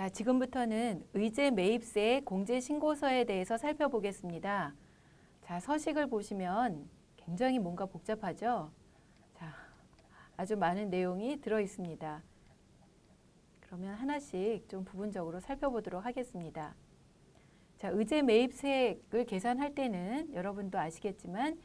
자, 지금부터는 의제 매입세 공제 신고서에 대해서 살펴보겠습니다. 자, 서식을 보시면 굉장히 뭔가 복잡하죠? 자, 아주 많은 내용이 들어 있습니다. 그러면 하나씩 좀 부분적으로 살펴보도록 하겠습니다. 자, 의제 매입세액을 계산할 때는 여러분도 아시겠지만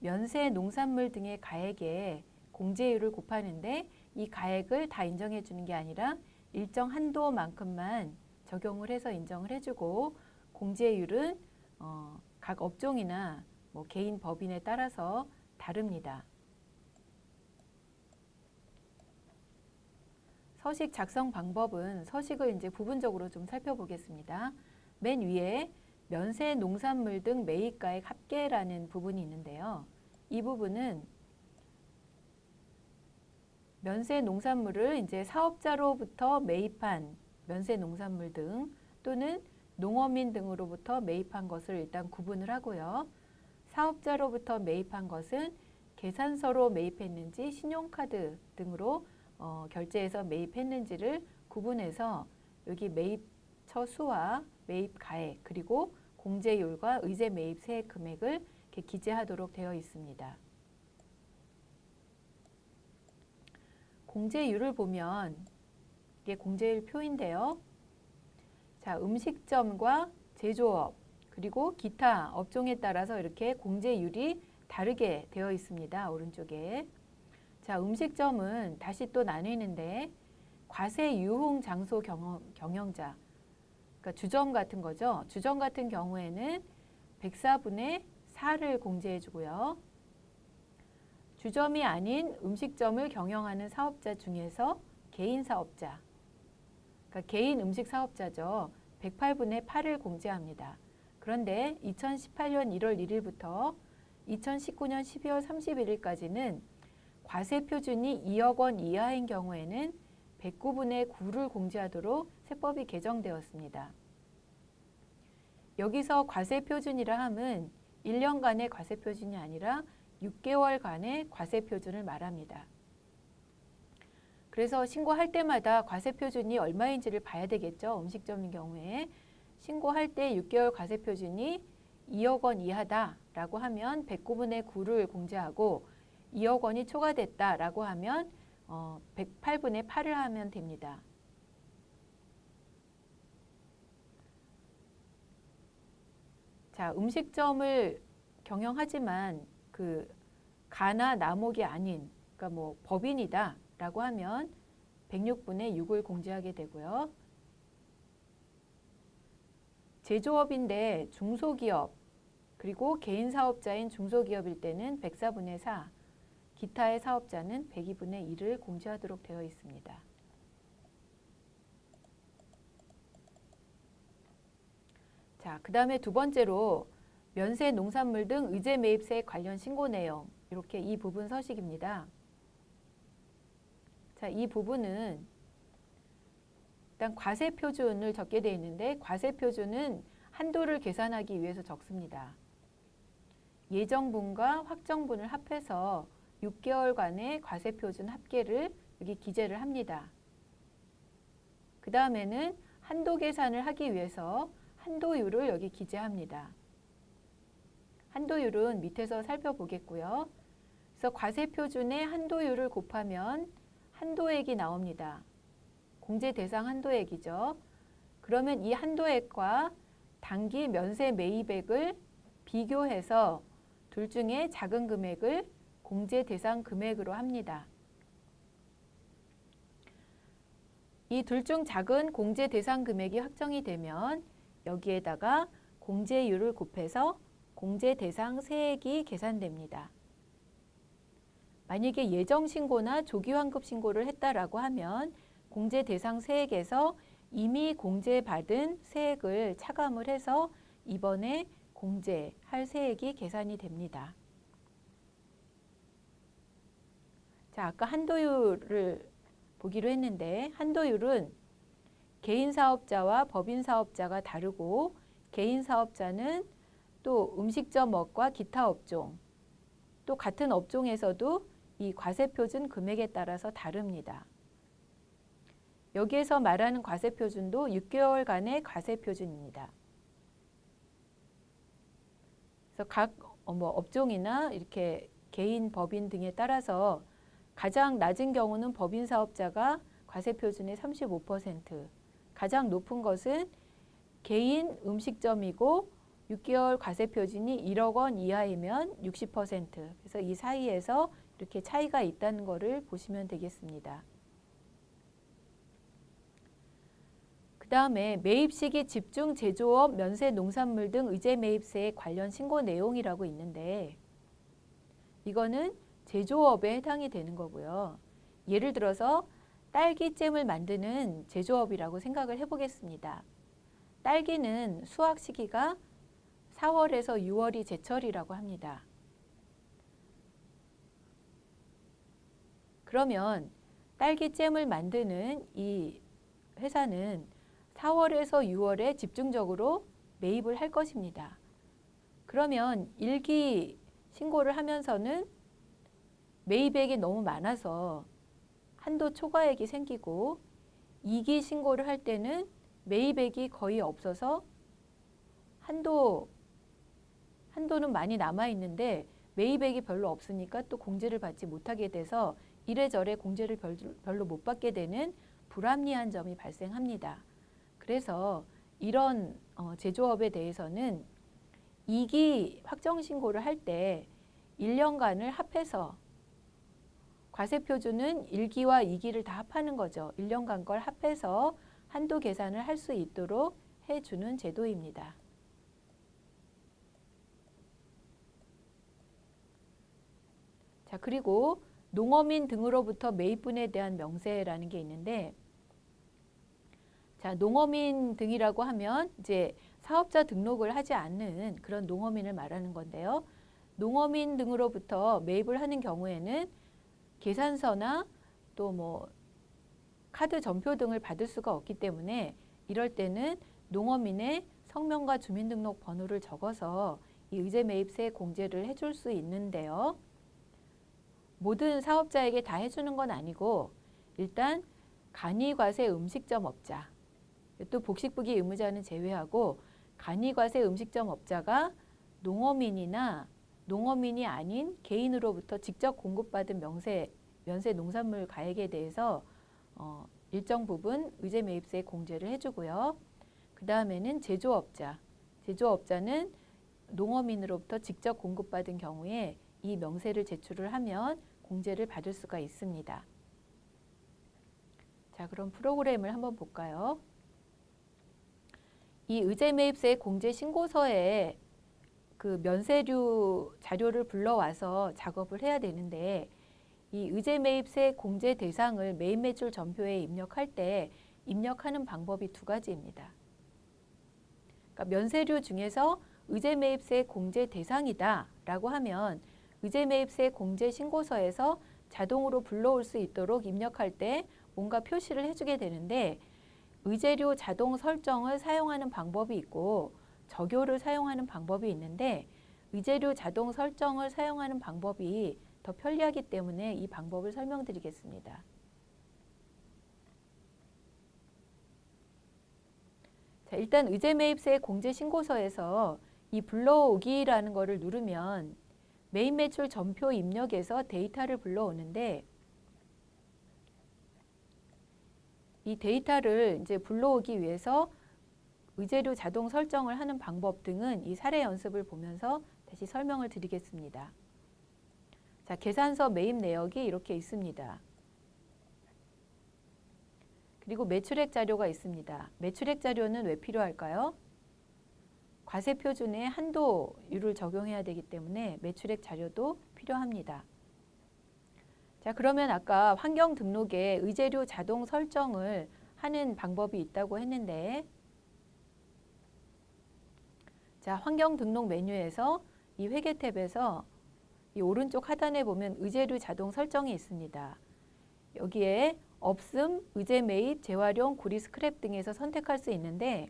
면세 농산물 등의 가액에 공제율을 곱하는데 이 가액을 다 인정해 주는 게 아니라 일정 한도만큼만 적용을 해서 인정을 해주고 공제율은 어, 각 업종이나 뭐 개인 법인에 따라서 다릅니다. 서식 작성 방법은 서식을 이제 부분적으로 좀 살펴보겠습니다. 맨 위에 면세 농산물 등 매입가액 합계라는 부분이 있는데요. 이 부분은 면세 농산물을 이제 사업자로부터 매입한 면세 농산물 등 또는 농어민 등으로부터 매입한 것을 일단 구분을 하고요. 사업자로부터 매입한 것은 계산서로 매입했는지 신용카드 등으로 어, 결제해서 매입했는지를 구분해서 여기 매입 처 수와 매입 가액 그리고 공제율과 의제 매입 세액 금액을 기재하도록 되어 있습니다. 공제율을 보면 이게 공제율 표인데요. 자, 음식점과 제조업 그리고 기타 업종에 따라서 이렇게 공제율이 다르게 되어 있습니다. 오른쪽에. 자, 음식점은 다시 또 나뉘는데 과세 유흥 장소 경영, 경영자 그러니까 주점 같은 거죠. 주점 같은 경우에는 104분의 4를 공제해 주고요. 주점이 아닌 음식점을 경영하는 사업자 중에서 개인 사업자, 그러니까 개인 음식 사업자죠. 108분의 8을 공제합니다. 그런데 2018년 1월 1일부터 2019년 12월 31일까지는 과세 표준이 2억 원 이하인 경우에는 109분의 9를 공제하도록 세법이 개정되었습니다. 여기서 과세 표준이라 함은 1년간의 과세 표준이 아니라 6개월간의 과세 표준을 말합니다. 그래서 신고할 때마다 과세 표준이 얼마인지를 봐야 되겠죠. 음식점인 경우에 신고할 때 6개월 과세 표준이 2억 원 이하다라고 하면 109분의 9를 공제하고 2억 원이 초과됐다라고 하면 어, 108분의 8을 하면 됩니다. 자, 음식점을 경영하지만 그 가나 나목이 아닌 그러니까 뭐 법인이다라고 하면 106분의 6을 공제하게 되고요. 제조업인데 중소기업 그리고 개인 사업자인 중소기업일 때는 104분의 4, 기타의 사업자는 102분의 1을 공제하도록 되어 있습니다. 자, 그 다음에 두 번째로 면세 농산물 등 의제 매입세 관련 신고 내용 이렇게 이 부분 서식입니다. 자, 이 부분은 일단 과세 표준을 적게 되어 있는데 과세 표준은 한도를 계산하기 위해서 적습니다. 예정분과 확정분을 합해서 6개월간의 과세 표준 합계를 여기 기재를 합니다. 그 다음에는 한도 계산을 하기 위해서 한도율을 여기 기재합니다. 한도율은 밑에서 살펴보겠고요. 그래서 과세 표준의 한도율을 곱하면 한도액이 나옵니다. 공제 대상 한도액이죠. 그러면 이 한도액과 단기 면세 매입액을 비교해서 둘 중에 작은 금액을 공제 대상 금액으로 합니다. 이 둘 중 작은 공제 대상 금액이 확정이 되면 여기에다가 공제율을 곱해서 공제 대상 세액이 계산됩니다. 만약에 예정 신고나 조기 환급 신고를 했다라고 하면 공제 대상 세액에서 이미 공제받은 세액을 차감을 해서 이번에 공제할 세액이 계산이 됩니다. 자, 아까 한도율을 보기로 했는데 한도율은 개인 사업자와 법인 사업자가 다르고 개인 사업자는 또 음식점 업과 기타 업종 또 같은 업종에서도 이 과세 표준 금액에 따라서 다릅니다. 여기에서 말하는 과세 표준도 6개월간의 과세 표준입니다. 그래서 각 어, 뭐 업종이나 이렇게 개인 법인 등에 따라서 가장 낮은 경우는 법인 사업자가 과세 표준의 35%, 가장 높은 것은 개인 음식점이고 6개월 과세 표준이 1억 원 이하이면 60%. 그래서 이 사이에서 이렇게 차이가 있다는 것을 보시면 되겠습니다. 그 다음에 매입 시기 집중 제조업 면세 농산물 등 의제 매입세 관련 신고 내용이라고 있는데 이거는 제조업에 해당이 되는 거고요. 예를 들어서 딸기잼을 만드는 제조업이라고 생각을 해보겠습니다. 딸기는 수확 시기가 4월에서 6월이 제철이라고 합니다. 그러면 딸기잼을 만드는 이 회사는 4월에서 6월에 집중적으로 매입을 할 것입니다. 그러면 일기 신고를 하면서는 매입액이 너무 많아서 한도 초과액이 생기고 2기 신고를 할 때는 매입액이 거의 없어서 한도 한도는 많이 남아 있는데 매입액이 별로 없으니까 또 공제를 받지 못하게 돼서 이래저래 공제를 별로 못 받게 되는 불합리한 점이 발생합니다. 그래서 이런 어, 제조업에 대해서는 2기 확정 신고를 할 때 1년간을 합해서 과세 표준은 1기와 2기를 다 합하는 거죠. 1년간 걸 합해서 한도 계산을 할 수 있도록 해주는 제도입니다. 자, 그리고 농어민 등으로부터 매입분에 대한 명세라는 게 있는데 자, 농어민 등이라고 하면 이제 사업자 등록을 하지 않는 그런 농어민을 말하는 건데요. 농어민 등으로부터 매입을 하는 경우에는 계산서나 또 뭐 카드 전표 등을 받을 수가 없기 때문에 이럴 때는 농어민의 성명과 주민등록 번호를 적어서 이 의제 매입세 공제를 해줄 수 있는데요. 모든 사업자에게 다 해주는 건 아니고 일단 간이과세 음식점 업자 또 복식부기 의무자는 제외하고 간이과세 음식점 업자가 농어민이나 농어민이 아닌 개인으로부터 직접 공급받은 명세 면세 농산물 가액에 대해서 어, 일정 부분 의제 매입세 공제를 해주고요. 그 다음에는 제조업자, 제조업자는 농어민으로부터 직접 공급받은 경우에 이 명세를 제출을 하면 공제를 받을 수가 있습니다. 자, 그럼 프로그램을 한번 볼까요? 이 의제 매입세 공제 신고서에 그 면세류 자료를 불러와서 작업을 해야 되는데 이 의제 매입세 공제 대상을 매입 매출 전표에 입력할 때 입력하는 방법이 두 가지입니다. 그러니까 면세류 중에서 의제 매입세 공제 대상이다라고 하면 의제 매입세 공제 신고서에서 자동으로 불러올 수 있도록 입력할 때 뭔가 표시를 해주게 되는데 의제료 자동 설정을 사용하는 방법이 있고 적요를 사용하는 방법이 있는데 의제료 자동 설정을 사용하는 방법이 더 편리하기 때문에 이 방법을 설명드리겠습니다. 자, 일단 의제 매입세 공제 신고서에서 이 불러오기라는 것을 누르면 매입 매출 전표 입력에서 데이터를 불러오는데 이 데이터를 이제 불러오기 위해서 의제료 자동 설정을 하는 방법 등은 이 사례 연습을 보면서 다시 설명을 드리겠습니다. 자, 계산서 매입 내역이 이렇게 있습니다. 그리고 매출액 자료가 있습니다. 매출액 자료는 왜 필요할까요? 과세 표준에 한도율을 적용해야 되기 때문에 매출액 자료도 필요합니다. 자, 그러면 아까 환경 등록에 의제료 자동 설정을 하는 방법이 있다고 했는데 자, 환경 등록 메뉴에서 이 회계 탭에서 이 오른쪽 하단에 보면 의제료 자동 설정이 있습니다. 여기에 없음, 의제 매입, 재활용, 구리 스크랩 등에서 선택할 수 있는데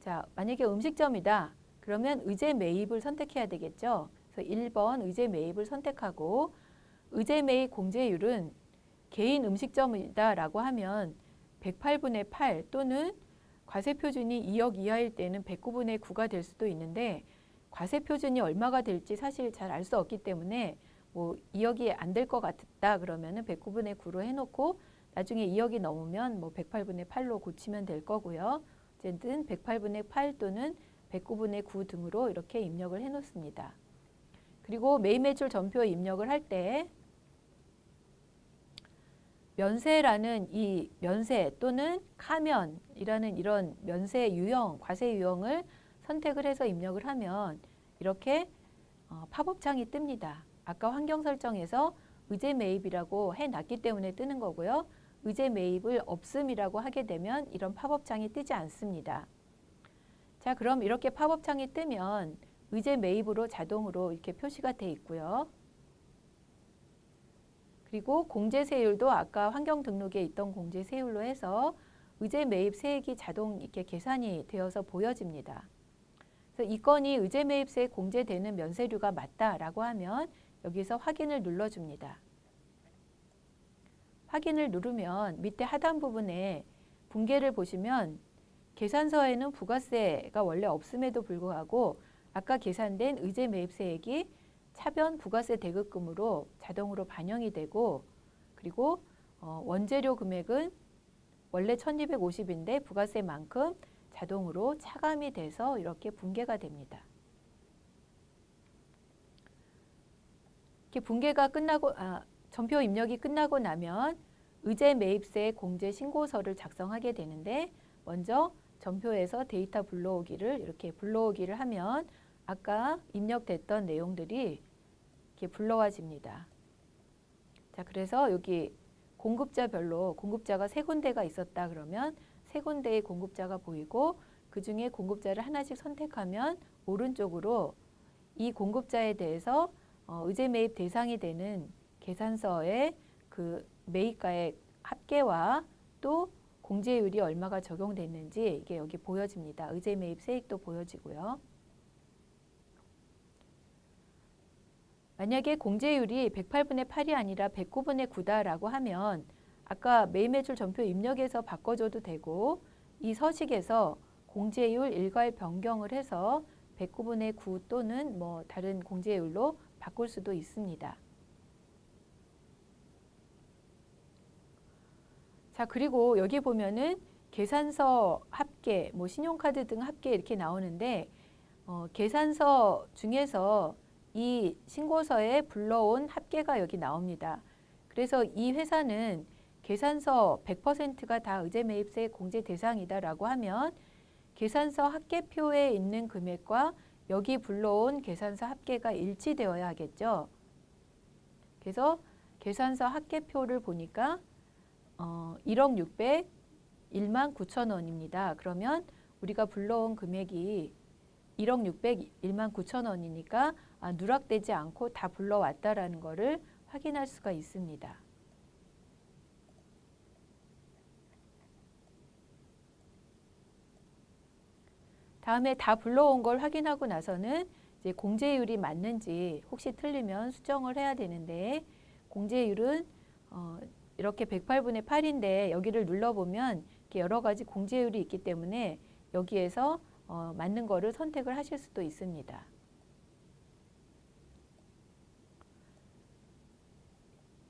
자, 만약에 음식점이다. 그러면 의제 매입을 선택해야 되겠죠. 그래서 1번 의제 매입을 선택하고 의제 매입 공제율은 개인 음식점이다라고 하면 108분의 8 또는 과세 표준이 2억 이하일 때는 109분의 9가 될 수도 있는데 과세 표준이 얼마가 될지 사실 잘 알 수 없기 때문에 뭐 2억이 안 될 것 같다 그러면은 109분의 9로 해놓고 나중에 2억이 넘으면 뭐 108분의 8로 고치면 될 거고요. 어쨌든 108분의 8 또는 109분의 9 등으로 이렇게 입력을 해 놓습니다. 그리고 매입 매출 전표 입력을 할 때 면세라는 이 면세 또는 카면이라는 이런 면세 유형, 과세 유형을 선택을 해서 입력을 하면 이렇게 어, 팝업 창이 뜹니다. 아까 환경 설정에서 의제 매입이라고 해놨기 때문에 뜨는 거고요. 의제 매입을 없음이라고 하게 되면 이런 팝업창이 뜨지 않습니다. 자, 그럼 이렇게 팝업창이 뜨면 의제 매입으로 자동으로 이렇게 표시가 돼 있고요. 그리고 공제세율도 아까 환경 등록에 있던 공제세율로 해서 의제 매입 세액이 자동 이렇게 계산이 되어서 보여집니다. 그래서 이 건이 의제 매입세 공제되는 면세류가 맞다라고 하면 여기서 확인을 눌러줍니다. 확인을 누르면 밑에 하단 부분에 분계를 보시면 계산서에는 부가세가 원래 없음에도 불구하고 아까 계산된 의제 매입세액이 차변 부가세 대급금으로 자동으로 반영이 되고 그리고 어, 원재료 금액은 원래 1250인데 부가세만큼 자동으로 차감이 돼서 이렇게 분계가 됩니다. 이렇게 분계가 끝나고 아, 전표 입력이 끝나고 나면 의제 매입세 공제 신고서를 작성하게 되는데 먼저 전표에서 데이터 불러오기를 이렇게 불러오기를 하면 아까 입력됐던 내용들이 이렇게 불러와집니다. 자, 그래서 여기 공급자별로 공급자가 세 군데가 있었다 그러면 세 군데의 공급자가 보이고 그 중에 공급자를 하나씩 선택하면 오른쪽으로 이 공급자에 대해서 어, 의제 매입 대상이 되는 계산서의 그 매입가의 합계와 또 공제율이 얼마가 적용됐는지 이게 여기 보여집니다. 의제 매입 세액도 보여지고요. 만약에 공제율이 108분의 8이 아니라 109분의 9다라고 하면 아까 매매출 전표 입력에서 바꿔줘도 되고 이 서식에서 공제율 일괄 변경을 해서 109분의 9 또는 뭐 다른 공제율로 바꿀 수도 있습니다. 자, 그리고 여기 보면은 계산서 합계, 뭐 신용카드 등 합계 이렇게 나오는데 어, 계산서 중에서 이 신고서에 불러온 합계가 여기 나옵니다. 그래서 이 회사는 계산서 100%가 다 의제 매입세 공제 대상이다라고 하면 계산서 합계표에 있는 금액과 여기 불러온 계산서 합계가 일치되어야 하겠죠. 그래서 계산서 합계표를 보니까 어, 1억 600 1만 9천 원입니다. 그러면 우리가 불러온 금액이 1억 600 1만 9천 원이니까 아, 누락되지 않고 다 불러왔다라는 것을 확인할 수가 있습니다. 다음에 다 불러온 걸 확인하고 나서는 이제 공제율이 맞는지 혹시 틀리면 수정을 해야 되는데 공제율은 어, 이렇게 108분의 8인데 여기를 눌러보면 여러 가지 공제율이 있기 때문에 여기에서 어, 맞는 거를 선택을 하실 수도 있습니다.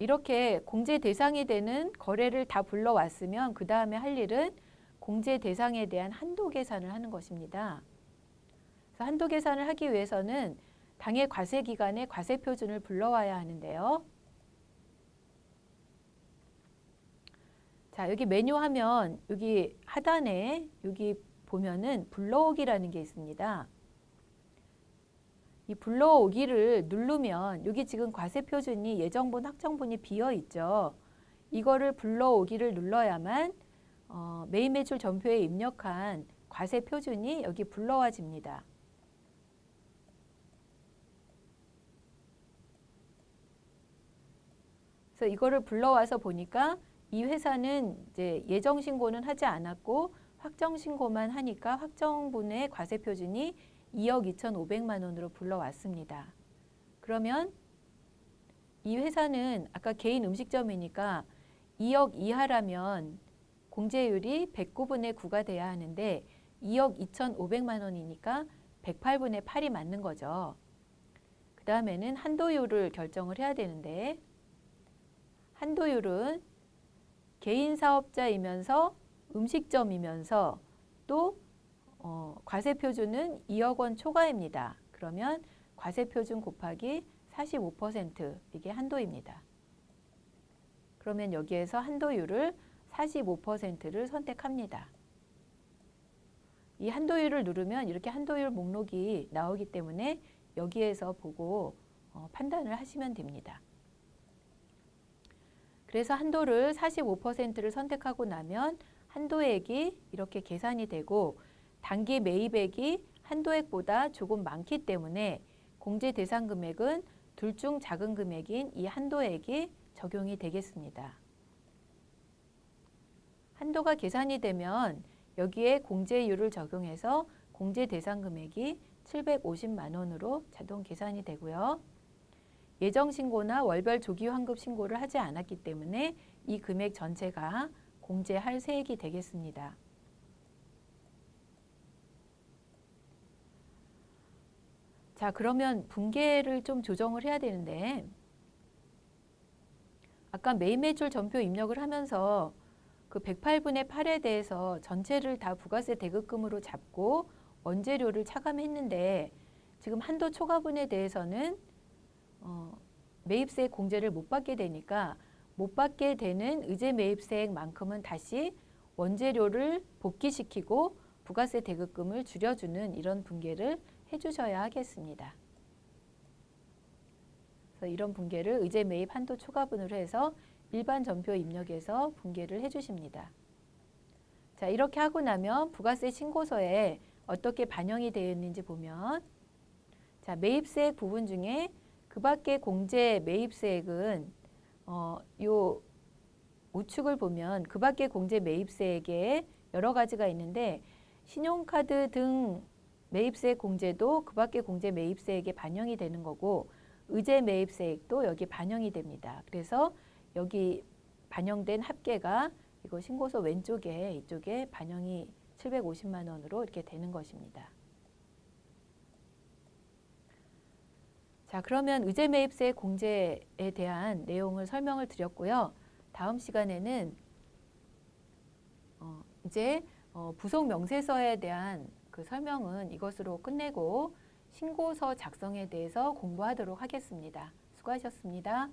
이렇게 공제 대상이 되는 거래를 다 불러왔으면 그 다음에 할 일은 공제 대상에 대한 한도 계산을 하는 것입니다. 한도 계산을 하기 위해서는 당해 과세 기간에 과세 표준을 불러와야 하는데요. 자, 여기 메뉴 하면 여기 하단에 여기 보면은 불러오기라는 게 있습니다. 이 불러오기를 누르면 여기 지금 과세 표준이 예정분 확정분이 비어 있죠. 이거를 불러오기를 눌러야만 어, 매입 매출 전표에 입력한 과세 표준이 여기 불러와집니다. 그래서 이거를 불러와서 보니까 이 회사는 이제 예정 신고는 하지 않았고 확정 신고만 하니까 확정분의 과세 표준이 2억 2,500만 원으로 불러왔습니다. 그러면 이 회사는 아까 개인 음식점이니까 2억 이하라면 공제율이 109분의 9가 돼야 하는데 2억 2,500만 원이니까 108분의 8이 맞는 거죠. 그 다음에는 한도율을 결정을 해야 되는데 한도율은 개인 사업자이면서 음식점이면서 또 어, 과세 표준은 2억 원 초과입니다. 그러면 과세 표준 곱하기 45% 이게 한도입니다. 그러면 여기에서 한도율을 45%를 선택합니다. 이 한도율을 누르면 이렇게 한도율 목록이 나오기 때문에 여기에서 보고 어, 판단을 하시면 됩니다. 그래서 한도를 45%를 선택하고 나면 한도액이 이렇게 계산이 되고 단기 매입액이 한도액보다 조금 많기 때문에 공제 대상 금액은 둘 중 작은 금액인 이 한도액이 적용이 되겠습니다. 한도가 계산이 되면 여기에 공제율을 적용해서 공제 대상 금액이 750만 원으로 자동 계산이 되고요. 예정 신고나 월별 조기 환급 신고를 하지 않았기 때문에 이 금액 전체가 공제할 세액이 되겠습니다. 자, 그러면 분계를 좀 조정을 해야 되는데 아까 매입 매출 전표 입력을 하면서 그 108분의 8에 대해서 전체를 다 부가세 대급금으로 잡고 원재료를 차감했는데 지금 한도 초과분에 대해서는 어, 매입세 공제를 못 받게 되니까 못 받게 되는 의제 매입세액만큼은 다시 원재료를 복귀시키고 부가세 대급금을 줄여주는 이런 분계를 해주셔야 하겠습니다. 그래서 이런 분계를 의제 매입 한도 초과분으로 해서 일반 전표 입력에서 분계를 해주십니다. 자 이렇게 하고 나면 부가세 신고서에 어떻게 반영이 되어 있는지 보면 자 매입세액 부분 중에 그 밖에 공제 매입세액은 어, 요 우측을 보면 그 밖에 공제 매입세액에 여러 가지가 있는데 신용카드 등 매입세 공제도 그 밖에 공제 매입세액에 반영이 되는 거고 의제 매입세액도 여기 반영이 됩니다. 그래서 여기 반영된 합계가 이거 신고서 왼쪽에 이쪽에 반영이 750만 원으로 이렇게 되는 것입니다. 자, 그러면 의제 매입세 공제에 대한 내용을 설명을 드렸고요. 다음 시간에는 어, 이제 어, 부속 명세서에 대한 그 설명은 이것으로 끝내고 신고서 작성에 대해서 공부하도록 하겠습니다. 수고하셨습니다.